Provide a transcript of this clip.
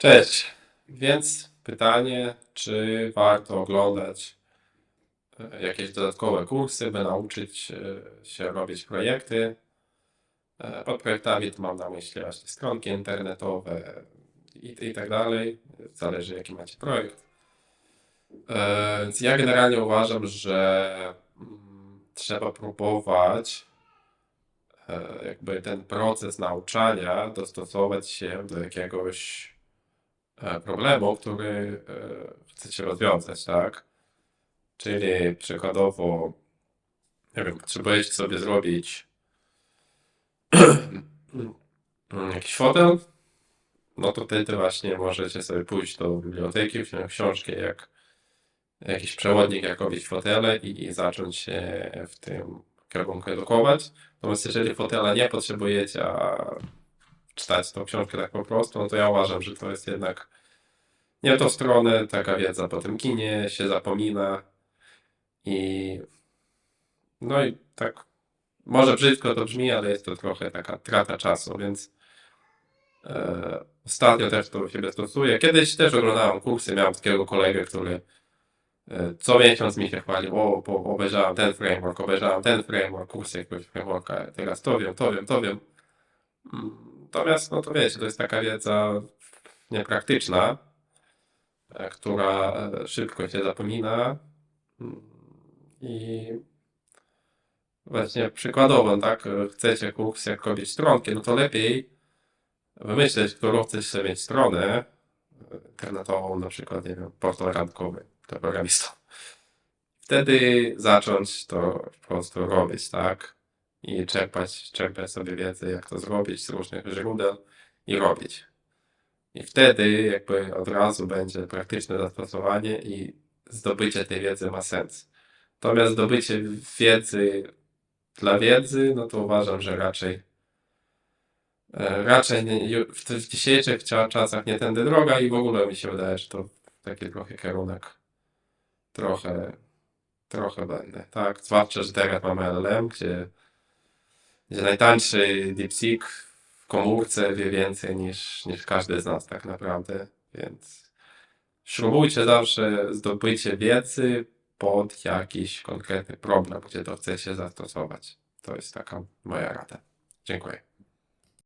Cześć. Więc pytanie, czy warto oglądać e, jakieś dodatkowe kursy, by nauczyć e, się robić projekty. E, Pod projektami mam na myśli właśnie stronki internetowe i, i tak dalej. Zależy jaki macie projekt. Więc ja generalnie uważam, że mm, trzeba próbować jakby ten proces nauczania dostosować się do jakiegoś problemu, który e, chcecie rozwiązać, tak? Czyli przykładowo, nie wiem, potrzebujecie sobie zrobić jakiś fotel, no to wtedy właśnie możecie sobie pójść do biblioteki, wziąć książkę jak jakiś przewodnik, jak robić fotele i, i zacząć się w tym kierunku edukować. Natomiast jeżeli fotela nie potrzebujecie, a czytać tą książkę tak po prostu, no to ja uważam, że to jest jednak nie w tą stronę, taka wiedza potem ginie, się zapomina i no i tak może brzydko to brzmi, ale jest to trochę taka trata czasu, więc e, ostatnio też to siebie stosuję. Kiedyś też oglądałem kursy, miałem takiego kolegę, który e, co miesiąc mi się chwalił, o, bo obejrzałem ten framework, obejrzałem ten framework, kurs jakiegoś frameworka, teraz to wiem, to wiem, to wiem. Natomiast, no to wiecie, to jest taka wiedza niepraktyczna, e, która e, szybko się zapomina. Mm, I właśnie przykładowo, tak, chcecie kurs jak robić stronki, no to lepiej wymyśleć, którą chcesz sobie mieć stronę e, internetową, na przykład, nie wiem, portal randkowy dla. Wtedy zacząć to po prostu robić, tak? I czerpać, czerpać sobie wiedzę, jak to zrobić z różnych źródeł i robić. I wtedy jakby od razu będzie praktyczne zastosowanie i zdobycie tej wiedzy ma sens. Natomiast zdobycie wiedzy dla wiedzy, no to uważam, że raczej e, raczej w, dzisiejszych czasach nie tędy droga i w ogóle mi się wydaje, że to taki trochę kierunek trochę trochę będę, tak? Zwłaszcza, że teraz mamy LLM, gdzie, gdzie najtańszy DeepSeek w komórce wie więcej niż, niż każdy z nas tak naprawdę, więc śrubujcie zawsze zdobycie wiedzy pod jakiś konkretny problem, gdzie to chcecie zastosować. To jest taka moja rada. Dziękuję.